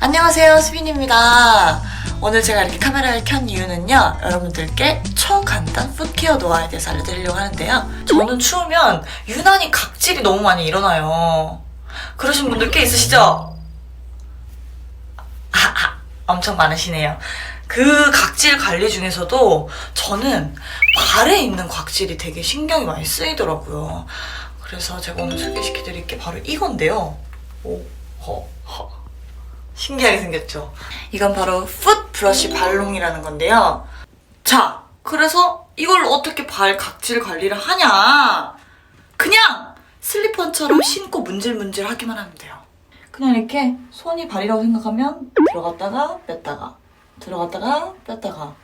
안녕하세요 수빈입니다. 오늘 제가 이렇게 카메라를 켠 이유는요 여러분들께 초간단 풋케어 노하우에 대해서 알려드리려고 하는데요. 저는 추우면 유난히 각질이 너무 많이 일어나요. 그러신 분들 꽤 있으시죠? 아 아 엄청 많으시네요. 그 각질 관리 중에서도 저는 발에 있는 각질이 되게 신경이 많이 쓰이더라고요. 그래서 제가 오늘 소개시켜 드릴 게 바로 이건데요. 오, 허, 허. 신기하게 생겼죠? 이건 바로 풋 브러쉬 발롱이라는 건데요. 자, 그래서 이걸 어떻게 발 각질 관리를 하냐? 그냥 슬리퍼처럼 신고 문질문질 하기만 하면 돼요. 그냥 이렇게 손이 발이라고 생각하면 들어갔다가 뺐다가 들어갔다가 뺐다가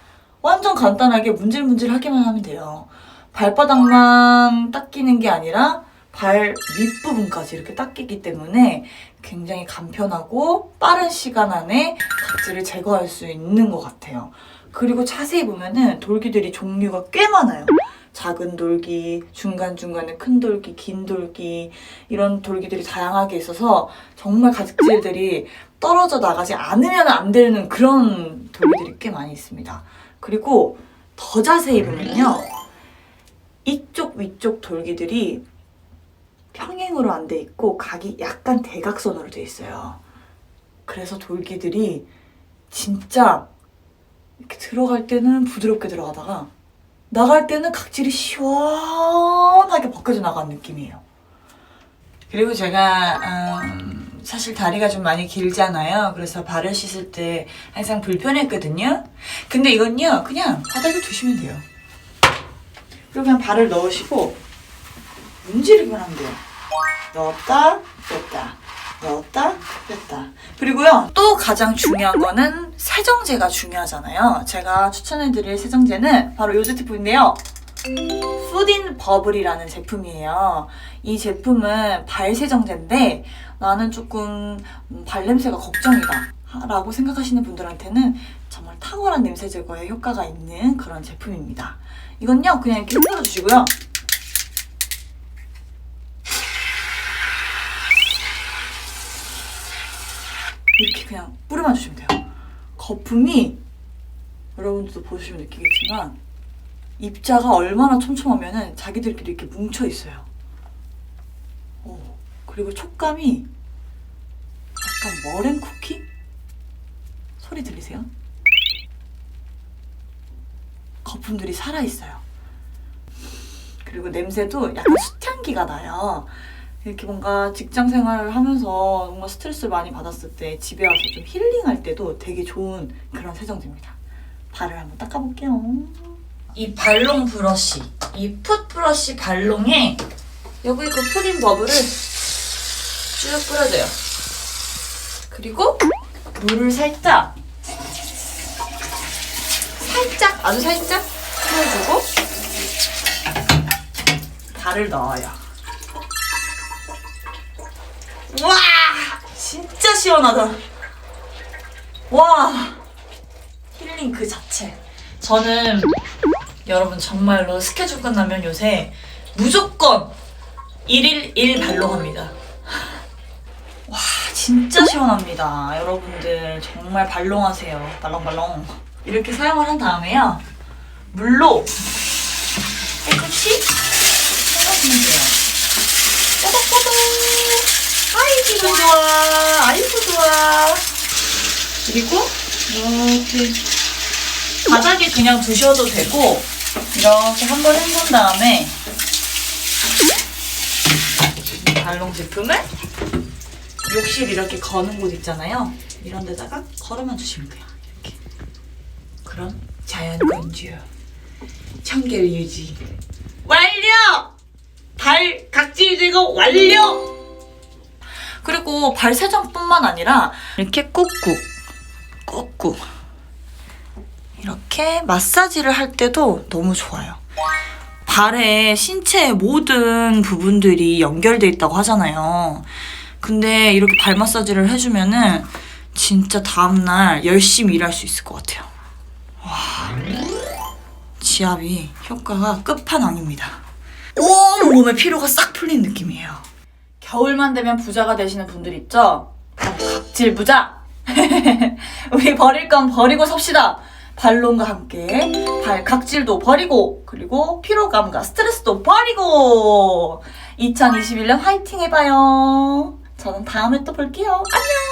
완전 간단하게 문질문질 하기만 하면 돼요. 발바닥만 닦이는 게 아니라 발 윗부분까지 이렇게 닦이기 때문에 굉장히 간편하고 빠른 시간 안에 각질을 제거할 수 있는 것 같아요. 그리고 자세히 보면은 돌기들이 종류가 꽤 많아요. 작은 돌기, 중간중간에 큰 돌기, 긴 돌기, 이런 돌기들이 다양하게 있어서 정말 각질들이 떨어져 나가지 않으면 안 되는 그런 돌기들이 꽤 많이 있습니다. 그리고 더 자세히 보면요. 이쪽 위쪽 돌기들이 평행으로 안 돼 있고 각이 약간 대각선으로 돼 있어요. 그래서 돌기들이 진짜 이렇게 들어갈 때는 부드럽게 들어가다가 나갈 때는 각질이 시원하게 벗겨져 나가는 느낌이에요. 그리고 제가 음, 사실 다리가 좀 많이 길잖아요. 그래서 발을 씻을 때 항상 불편했거든요. 근데 이건요 그냥 바닥에 두시면 돼요. 그리고 그냥 발을 넣으시고 문지르기만 하면 돼요. 넣었다, 뺐다. 넣었다, 뺐다. 그리고요, 또 가장 중요한 거는 세정제가 중요하잖아요. 제가 추천해드릴 세정제는 바로 이 제품인데요. 푸딘 버블이라는 제품이에요. 이 제품은 발 세정제인데 나는 조금 음, 발냄새가 걱정이다. 라고 생각하시는 분들한테는 정말 탁월한 냄새 제거에 효과가 있는 그런 제품입니다. 이건요, 그냥 이렇게 뿌려주시고요. 이렇게 그냥 뿌려만 주시면 돼요. 거품이 여러분들도 보시면 느끼겠지만 입자가 얼마나 촘촘하면은 자기들끼리 이렇게 뭉쳐 있어요. 오, 그리고 촉감이 약간 머랭 쿠키 소리 들리세요? 거품들이 살아 있어요. 그리고 냄새도 약간 숯향기가 나요. 이렇게 뭔가 직장 생활을 하면서 뭔가 스트레스를 많이 받았을 때 집에 와서 좀 힐링할 때도 되게 좋은 그런 세정제입니다. 발을 한번 닦아볼게요. 이 발롱 브러쉬, 이 풋 브러쉬 발롱에 여기 그 푸딘 버블을 쭉 뿌려줘요. 그리고 물을 살짝, 살짝, 아주 살짝 뿌려주고 발을 넣어요. 와 진짜 시원하다. 와 힐링 그 자체. 저는 여러분 정말로 스케줄 끝나면 요새 무조건 1일 1 발롱합니다. 와 진짜 시원합니다. 여러분들 정말 발롱하세요. 발롱발롱. 이렇게 사용을 한 다음에요. 물로 깨끗이 헹궈주면 돼요. 뽀덕뽀덕 아이고 좋아. 아이고 좋아. 그리고 이렇게 바닥에 그냥 두셔도 되고 이렇게 한 번 헹군 다음에 이 발롱 제품을 욕실 이렇게 거는 곳 있잖아요. 이런 데다가 걸어만 주시면 돼요. 이렇게. 그럼 자연 건조 청결 유지. 완료! 발 각질 제거 완료! 그리고 발 세정뿐만 아니라 이렇게 꾹꾹 꾹꾹 이렇게 마사지를 할 때도 너무 좋아요. 발의 신체의 모든 부분들이 연결돼 있다고 하잖아요. 근데 이렇게 발 마사지를 해주면은 진짜 다음날 열심히 일할 수 있을 것 같아요. 와, 지압이 효과가 끝판왕입니다. 온 몸의 피로가 싹 풀린 느낌이에요. 겨울만 되면 부자가 되시는 분들 있죠? 바로 각질 부자. 우리 버릴 건 버리고 섭시다. 발론과 함께 발 각질도 버리고 그리고 피로감과 스트레스도 버리고 2021년 화이팅 해봐요. 저는 다음에 또 볼게요. 안녕.